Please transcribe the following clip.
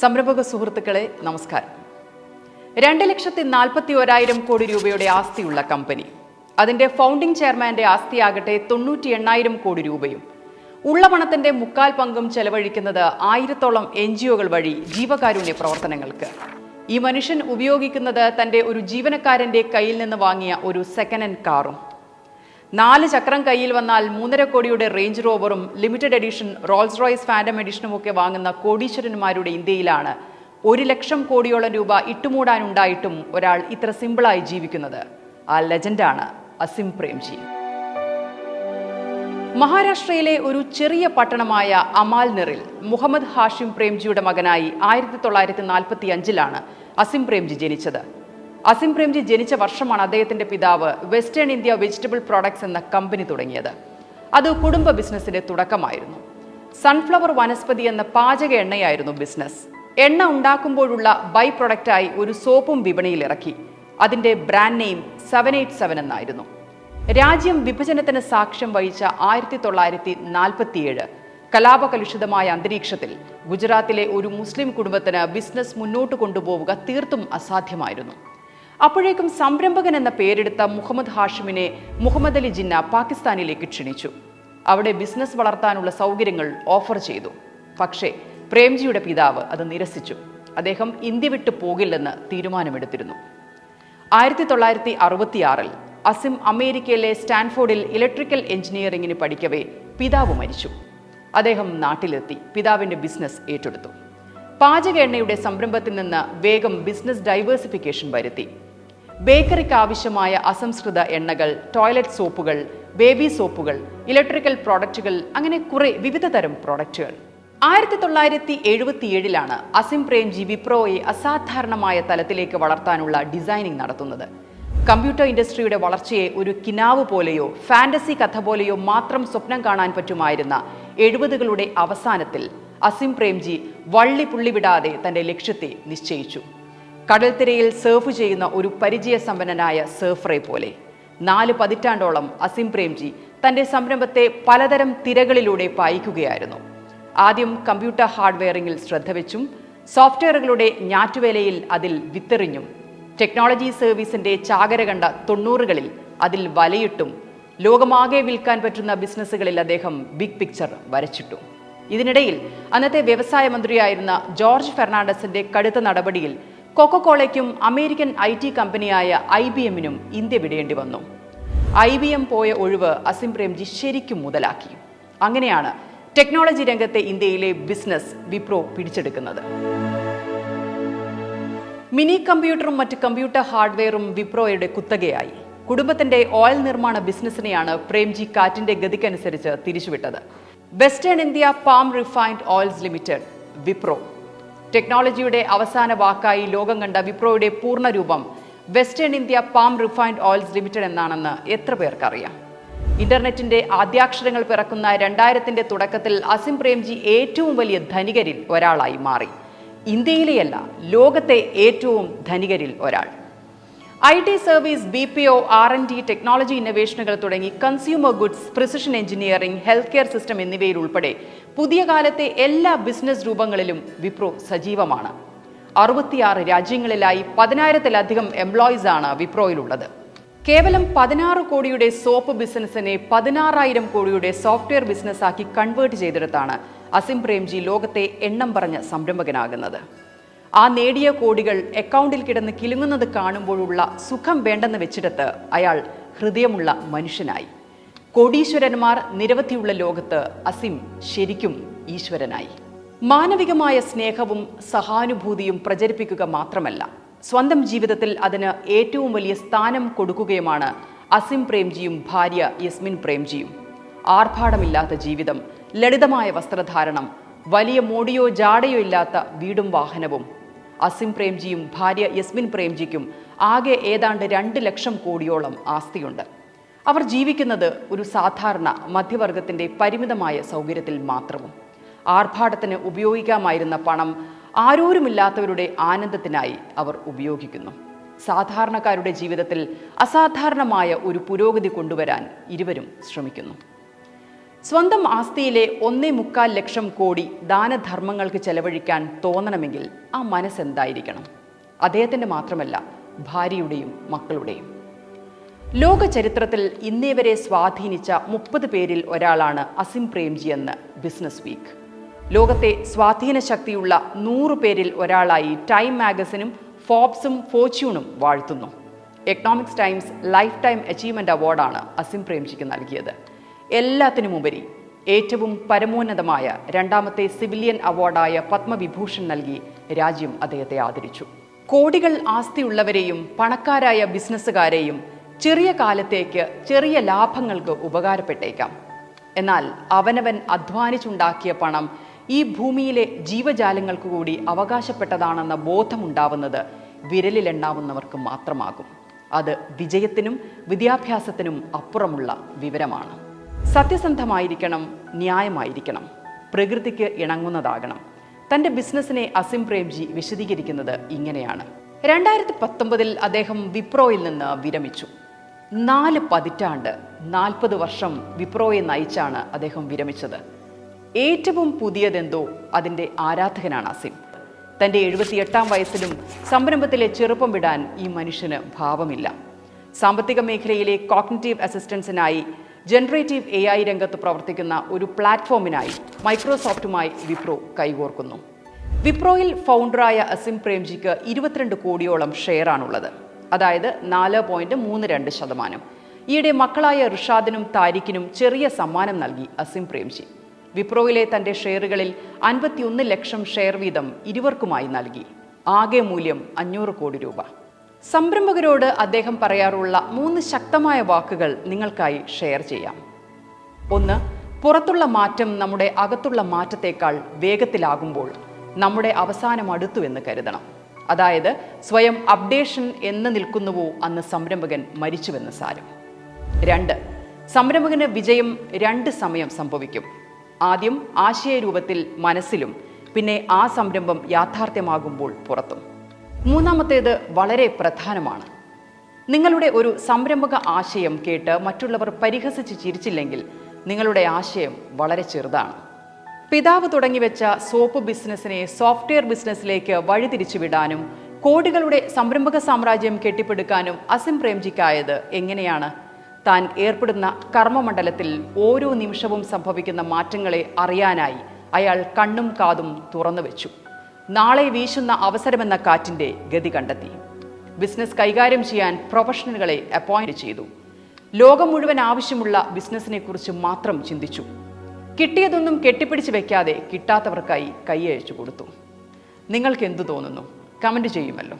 സംരംഭക സുഹൃത്തുക്കളെ നമസ്കാരം. രണ്ട് ലക്ഷത്തി നാൽപ്പത്തി ഒരായിരം കോടി രൂപയുടെ ആസ്തിയുള്ള കമ്പനി. അതിന്റെ ഫൗണ്ടിംഗ് ചെയർമാന്റെ ആസ്തിയാകട്ടെ തൊണ്ണൂറ്റി എണ്ണായിരം കോടി രൂപയും. ഉള്ള പണത്തിന്റെ മുക്കാൽ പങ്കും ചെലവഴിക്കുന്നത് ആയിരത്തോളം എൻ ജി ഒകൾ വഴി ജീവകാരുണ്യ പ്രവർത്തനങ്ങൾക്ക്. ഈ മനുഷ്യൻ ഉപയോഗിക്കുന്നത് തന്റെ ഒരു ജീവനക്കാരന്റെ കയ്യിൽ നിന്ന് വാങ്ങിയ ഒരു സെക്കൻഡ് ഹാൻഡ് കാറും നാല് ചക്രം കയ്യിൽ വന്നാൽ മൂന്നര കോടിയുടെ range റോവറും limited edition Rolls Royce Phantom എഡിഷനും ഒക്കെ വാങ്ങുന്ന കോടീശ്വരന്മാരുടെ ഇന്ത്യയിലാണ്. ഒരു ലക്ഷം കോടിയോളം രൂപ ഇട്ടുമൂടാനുണ്ടായിട്ടും ഒരാൾ ഇത്ര സിമ്പിളായി ജീവിക്കുന്നത്. ആ ലെജൻഡാണ് അസിം പ്രേംജി. മഹാരാഷ്ട്രയിലെ ഒരു ചെറിയ പട്ടണമായ അമാൽനെറിൽ മുഹമ്മദ് ഹാഷിം പ്രേംജിയുടെ മകനായി ആയിരത്തി തൊള്ളായിരത്തി നാൽപ്പത്തി അഞ്ചിലാണ് അസിം പ്രേംജി ജനിച്ചത്. അസിം പ്രേംജി ജനിച്ച വർഷമാണ് അദ്ദേഹത്തിന്റെ പിതാവ് വെസ്റ്റേൺ ഇന്ത്യ വെജിറ്റബിൾ പ്രോഡക്ട്സ് എന്ന കമ്പനി തുടങ്ങിയത്. അത് കുടുംബ ബിസിനസിന്റെ തുടക്കമായിരുന്നു. സൺഫ്ലവർ വനസ്പതി എന്ന പാചക എണ്ണയായിരുന്നു ബിസിനസ്. എണ്ണ ഉണ്ടാക്കുമ്പോഴുള്ള ബൈ പ്രൊഡക്റ്റായി ഒരു സോപ്പും വിപണിയിൽ ഇറക്കി. അതിന്റെ brand name seven eight seven എന്നായിരുന്നു. രാജ്യം വിഭജനത്തിന് സാക്ഷ്യം വഹിച്ച ആയിരത്തി തൊള്ളായിരത്തി നാൽപ്പത്തിയേഴ് കലാപകലുഷിതമായ അന്തരീക്ഷത്തിൽ ഗുജറാത്തിലെ ഒരു മുസ്ലിം കുടുംബത്തിന് ബിസിനസ് മുന്നോട്ട് കൊണ്ടുപോവുക തീർത്തും അസാധ്യമായിരുന്നു. അപ്പോഴേക്കും സംരംഭകൻ എന്ന പേരെടുത്ത മുഹമ്മദ് ഹാഷിമിനെ മുഹമ്മദ് അലി ജിന്ന പാകിസ്ഥാനിലേക്ക് ക്ഷണിച്ചു. അവിടെ ബിസിനസ് വളർത്താനുള്ള സൗകര്യങ്ങൾ ഓഫർ ചെയ്തു. പക്ഷേ പ്രേംജിയുടെ പിതാവ് അത് നിരസിച്ചു. അദ്ദേഹം ഇന്ത്യ വിട്ടു പോകില്ലെന്ന് തീരുമാനമെടുത്തിരുന്നു. ആയിരത്തി തൊള്ളായിരത്തി അറുപത്തിയാറിൽ അസിം അമേരിക്കയിലെ സ്റ്റാൻഫോർഡിൽ ഇലക്ട്രിക്കൽ എഞ്ചിനീയറിംഗിന് പഠിക്കവേ പിതാവ് മരിച്ചു. അദ്ദേഹം നാട്ടിലെത്തി പിതാവിന്റെ ബിസിനസ് ഏറ്റെടുത്തു. പാചക എണ്ണയുടെ സംരംഭത്തിൽ നിന്ന് വേഗം ബിസിനസ് ഡൈവേഴ്സിഫിക്കേഷൻ വരുത്തി. ബേക്കറിക്ക് ആവശ്യമായ അസംസ്കൃത എണ്ണകൾ ടോയ്ലറ്റ് സോപ്പുകൾ ബേബി സോപ്പുകൾ ഇലക്ട്രിക്കൽ പ്രോഡക്റ്റുകൾ അങ്ങനെ കുറെ വിവിധ തരം പ്രോഡക്റ്റുകൾ ആയിരത്തി തൊള്ളായിരത്തി എഴുപത്തിയേഴിലാണ് അസിം പ്രേംജി വിപ്രോയെ അസാധാരണമായ തലത്തിലേക്ക് വളർത്താനുള്ള ഡിസൈനിങ് നടത്തുന്നത്. കമ്പ്യൂട്ടർ ഇൻഡസ്ട്രിയുടെ വളർച്ചയെ ഒരു കിനാവ് പോലെയോ ഫാന്റസി കഥ പോലെയോ മാത്രം സ്വപ്നം കാണാൻ പറ്റുമായിരുന്ന എഴുപതുകളുടെ അവസാനത്തിൽ അസിം പ്രേംജി വള്ളി പുള്ളി വിടാതെ തന്റെ ലക്ഷ്യത്തെ നിശ്ചയിച്ചു. കടൽത്തിരയിൽ സർഫ് ചെയ്യുന്ന ഒരു പരിചയസമ്പന്നനായ സർഫറെ പോലെ. നാല് പതിറ്റാണ്ടോളം അസിം പ്രേംജി തന്റെ സംരംഭത്തെ പലതരം തിരകളിലൂടെ പായിക്കുകയായിരുന്നു. ആദ്യം കമ്പ്യൂട്ടർ ഹാർഡ്വെയറിംഗിൽ ശ്രദ്ധ വെച്ചും സോഫ്റ്റ്വെയറുകളുടെ ഞാറ്റുവേലയിൽ അതിൽ വിത്തെറിഞ്ഞും ടെക്നോളജി സർവീസിന്റെ ചാകര കണ്ട തൊണ്ണൂറുകളിൽ അതിൽ വലയിട്ടും ലോകമാകെ വിൽക്കാൻ പറ്റുന്ന ബിസിനസ്സുകളിൽ അദ്ദേഹം ബിഗ് പിക്ചർ വരച്ചിട്ടു. ഇതിനിടയിൽ അന്നത്തെ വ്യവസായ മന്ത്രിയായിരുന്ന ജോർജ് ഫെർണാണ്ടസിന്റെ കടുത്ത നടപടിയിൽ കൊക്കോകോളയ്ക്കും അമേരിക്കൻ ഐ ടി കമ്പനിയായ ഐ ബി എമ്മിനും ഇന്ത്യ വിടേണ്ടി വന്നു. ഐ ബി എം പോയ ഒഴിവ് അസിം പ്രേംജി ശരിക്കും മുതലാക്കി. അങ്ങനെയാണ് ടെക്നോളജി രംഗത്തെ ഇന്ത്യയിലെ ബിസിനസ് വിപ്രോ പിടിച്ചെടുക്കുന്നത്. മിനി കമ്പ്യൂട്ടറും മറ്റ് കമ്പ്യൂട്ടർ ഹാർഡ്വെയറും വിപ്രോയുടെ കുത്തകയായി. കുടുംബത്തിന്റെ ഓയിൽ നിർമ്മാണ ബിസിനസ്സിനെയാണ് പ്രേംജി കാറ്റിന്റെ ഗതിക്കനുസരിച്ച് തിരിച്ചുവിട്ടത്. Western India Palm Refined Oils Limited Wipro. ടെക്നോളജിയുടെ അവസാന വാക്കായി ലോകം കണ്ട വിപ്രോയുടെ പൂർണരൂപം Western India Palm Refined Oils Limited എന്നാണെന്ന് എത്ര പേർക്കറിയാം? ഇന്റർനെറ്റിന്റെ ആദ്യാക്ഷരങ്ങൾ പിറക്കുന്ന രണ്ടായിരത്തിന്റെ തുടക്കത്തിൽ അസിം പ്രേംജി ഏറ്റവും വലിയ ധനികരിൽ ഒരാളായി മാറി. ഇന്ത്യയിലെയല്ല ലോകത്തെ ഏറ്റവും ധനികരിൽ ഒരാൾ. I T service B P O R N D technology ഇന്നവേഷനുകൾ തുടങ്ങി consumer goods precision engineering health care system എന്നിവയിൽ ഉൾപ്പെടെ പുതിയ കാലത്തെ എല്ലാ ബിസിനസ് രൂപങ്ങളിലും വിപ്രോ സജീവമാണ്. അറുപത്തിയാറ് രാജ്യങ്ങളിലായി പതിനായിരത്തിലധികം എംപ്ലോയീസ് ആണ് വിപ്രോയിലുള്ളത്. കേവലം പതിനാറ് കോടിയുടെ സോപ്പ് ബിസിനസ്സിനെ പതിനാറായിരം കോടിയുടെ സോഫ്റ്റ്വെയർ ബിസിനസ്സാക്കി കൺവേർട്ട് ചെയ്തെടുത്താണ് അസിം പ്രേംജി ലോകത്തെ എണ്ണം പറഞ്ഞ സംരംഭകനാകുന്നത്. ആ നേടിയ കോടികൾ അക്കൗണ്ടിൽ കിടന്ന് കിലുങ്ങുന്നത് കാണുമ്പോഴുള്ള സുഖം വേണ്ടെന്ന് വെച്ചിടത്ത് അയാൾ ഹൃദയമുള്ള മനുഷ്യനായി. കോടീശ്വരന്മാർ നിരവധിയുള്ള ലോകത്ത് അസിം ശരിക്കും ഈശ്വരനായി. മാനവികമായ സ്നേഹവും സഹാനുഭൂതിയും പ്രചരിപ്പിക്കുക മാത്രമല്ല സ്വന്തം ജീവിതത്തിൽ അതിന് ഏറ്റവും വലിയ സ്ഥാനം കൊടുക്കുകയുമാണ് അസിം പ്രേംജിയും ഭാര്യ യസ്മിൻ പ്രേംജിയും. ആർഭാടമില്ലാത്ത ജീവിതം ലളിതമായ വസ്ത്രധാരണം വലിയ മോടിയോ ജാടയോ ഇല്ലാത്ത വീടും വാഹനവും അസിം പ്രേംജിയും ഭാര്യ യസ്മിൻ പ്രേംജിക്കും ആകെ ഏതാണ്ട് രണ്ട് ലക്ഷം കോടിയോളം ആസ്തിയുണ്ട്. അവർ ജീവിക്കുന്നത് ഒരു സാധാരണ മധ്യവർഗത്തിന്റെ പരിമിതമായ സൗകര്യത്തിൽ മാത്രവും. ആർഭാടത്തിന് ഉപയോഗിക്കാമായിരുന്ന പണം ആരോരുമില്ലാത്തവരുടെ ആനന്ദത്തിനായി അവർ ഉപയോഗിക്കുന്നു. സാധാരണക്കാരുടെ ജീവിതത്തിൽ അസാധാരണമായ ഒരു പുരോഗതി കൊണ്ടുവരാൻ ഇരുവരും ശ്രമിക്കുന്നു. സ്വന്തം ആസ്തിയിലെ ഒന്നേ മുക്കാൽ ലക്ഷം കോടി ദാനധർമ്മങ്ങൾക്ക് ചെലവഴിക്കാൻ തോന്നണമെങ്കിൽ ആ മനസ്സെന്തായിരിക്കണം? അദ്ദേഹത്തിന്റെ മാത്രമല്ല ഭാര്യയുടെയും മക്കളുടെയും. ലോക ചരിത്രത്തിൽ ഇന്നേവരെ സ്വാധീനിച്ച മുപ്പത് പേരിൽ ഒരാളാണ് അസിം പ്രേംജി എന്ന് ബിസിനസ് വീക്ക്. ലോകത്തെ സ്വാധീന ശക്തിയുള്ള നൂറ് പേരിൽ ഒരാളായി ടൈം മാഗസിനും ഫോബ്സും ഫോർച്യൂണും വാഴ്ത്തുന്നു. Economics times life time achievement അവാർഡാണ് അസിം പ്രേംജിക്ക് നൽകിയത്. എല്ലാത്തിനുമുപരി ഏറ്റവും പരമോന്നതമായ രണ്ടാമത്തെ സിവിലിയൻ അവാർഡായ പത്മവിഭൂഷൺ നൽകി രാജ്യം അദ്ദേഹത്തെ ആദരിച്ചു. കോടികൾ ആസ്തിയുള്ളവരെയും പണക്കാരായ ബിസിനസ്സുകാരെയും ചെറിയ കാലത്തേക്ക് ചെറിയ ലാഭങ്ങൾക്ക് ഉപകാരപ്പെട്ടേക്കാം. എന്നാൽ അവനവൻ അധ്വാനിച്ചുണ്ടാക്കിയ പണം ഈ ഭൂമിയിലെ ജീവജാലങ്ങൾക്ക് കൂടി അവകാശപ്പെട്ടതാണെന്ന ബോധമുണ്ടാവുന്നത് വിരലിലെണ്ണാവുന്നവർക്ക് മാത്രമാകും. അത് വിജയത്തിനും വിദ്യാഭ്യാസത്തിനും അപ്പുറമുള്ള വിവരമാണ്. സത്യസന്ധമായിരിക്കണം ന്യായമായിരിക്കണം പ്രകൃതിക്ക് ഇണങ്ങുന്നതാകണം. തന്റെ ബിസിനസ്സിനെ അസിം പ്രേംജി വിശദീകരിക്കുന്നത് ഇങ്ങനെയാണ്. രണ്ടായിരത്തി പത്തൊമ്പതിൽ അദ്ദേഹം വിപ്രോയിൽ നിന്ന് വിരമിച്ചു. നാല് പതിറ്റാണ്ട് നാൽപ്പത് വർഷം വിപ്രോയെ നയിച്ചാണ് അദ്ദേഹം വിരമിച്ചത്. ഏറ്റവും പുതിയതെന്തോ അതിന്റെ ആരാധകനാണ് അസിം. തന്റെ എഴുപത്തിയെട്ടാം വയസ്സിലും സംരംഭത്തിലെ ചെറുപ്പം വിടാൻ ഈ മനുഷ്യന് ഭാവമില്ല. സാമ്പത്തിക മേഖലയിലെ കോഗ്നിറ്റീവ് അസിസ്റ്റൻസിനായി ജനറേറ്റീവ് എ ഐ രംഗത്ത് പ്രവർത്തിക്കുന്ന ഒരു പ്ലാറ്റ്ഫോമിനായി മൈക്രോസോഫ്റ്റുമായി വിപ്രോ കൈകോർക്കുന്നു. വിപ്രോയിൽ ഫൗണ്ടറായ അസിം പ്രേംജിക്ക് ഇരുപത്തിരണ്ട് കോടിയോളം ഷെയറാണുള്ളത്. അതായത് നാല് പോയിന്റ് മൂന്ന് രണ്ട് ശതമാനം. ഈയിടെ മക്കളായ ഋഷാദിനും താരിഖിനും ചെറിയ സമ്മാനം നൽകി അസിം പ്രേംജി. വിപ്രോയിലെ തന്റെ ഷെയറുകളിൽ അൻപത്തിയൊന്ന് ലക്ഷം ഷെയർ വീതം ഇരുവർക്കുമായി നൽകി. ആകെ മൂല്യം അഞ്ഞൂറ് കോടി രൂപ. സംരംഭകരോട് അദ്ദേഹം പറയാറുള്ള മൂന്ന് ശക്തമായ വാക്കുകൾ നിങ്ങൾക്കായി ഷെയർ ചെയ്യാം. ഒന്ന് പുറത്തുള്ള മാറ്റം നമ്മുടെ അകത്തുള്ള മാറ്റത്തേക്കാൾ വേഗത്തിലാകുമ്പോൾ നമ്മുടെ അവസാനം അടുത്തു എന്ന് കരുതണം. അതായത് സ്വയം അപ്ഡേഷൻ എന്ന് നിൽക്കുന്നുവോ അന്ന് സംരംഭകൻ മരിച്ചുവെന്ന് സാരം. രണ്ട് സംരംഭകന് വിജയം രണ്ട് സമയം സംഭവിക്കും. ആദ്യം ആശയരൂപത്തിൽ മനസ്സിലും പിന്നെ ആ സംരംഭം യാഥാർത്ഥ്യമാകുമ്പോൾ പുറത്തും. മൂന്നാമത്തേത് വളരെ പ്രധാനമാണ്. നിങ്ങളുടെ ഒരു സംരംഭക ആശയം കേട്ട് മറ്റുള്ളവർ പരിഹസിച്ച് ചിരിച്ചില്ലെങ്കിൽ നിങ്ങളുടെ ആശയം വളരെ ചെറുതാണ്. പിതാവ് തുടങ്ങിവെച്ച സോപ്പ് ബിസിനസ്സിനെ സോഫ്റ്റ്വെയർ ബിസിനസ്സിലേക്ക് വഴിതിരിച്ചുവിടാനും കോടികളുടെ സംരംഭക സാമ്രാജ്യം കെട്ടിപ്പടുക്കാനും അസിം പ്രേംജിക്കായത് എങ്ങനെയാണ്? താൻ ഏർപ്പെടുന്ന കർമ്മമണ്ഡലത്തിൽ ഓരോ നിമിഷവും സംഭവിക്കുന്ന മാറ്റങ്ങളെ അറിയാനായി അയാൾ കണ്ണും കാതും തുറന്നു വെച്ചു. നാളെ വീശുന്ന അവസരമെന്ന കാറ്റിന്റെ ഗതി കണ്ടെത്തി. ബിസിനസ് കൈകാര്യം ചെയ്യാൻ പ്രൊഫഷണലുകളെ അപ്പോയിന്റ് ചെയ്തു. ലോകം മുഴുവൻ ആവശ്യമുള്ള ബിസിനസ്സിനെ കുറിച്ച് മാത്രം ചിന്തിച്ചു. കിട്ടിയതൊന്നും കെട്ടിപ്പിടിച്ച് വെക്കാതെ കിട്ടാത്തവർക്കായി കൈയഴിച്ചു കൊടുത്തു. നിങ്ങൾക്ക് എന്തു തോന്നുന്നു? കമന്റ് ചെയ്യുമല്ലോ.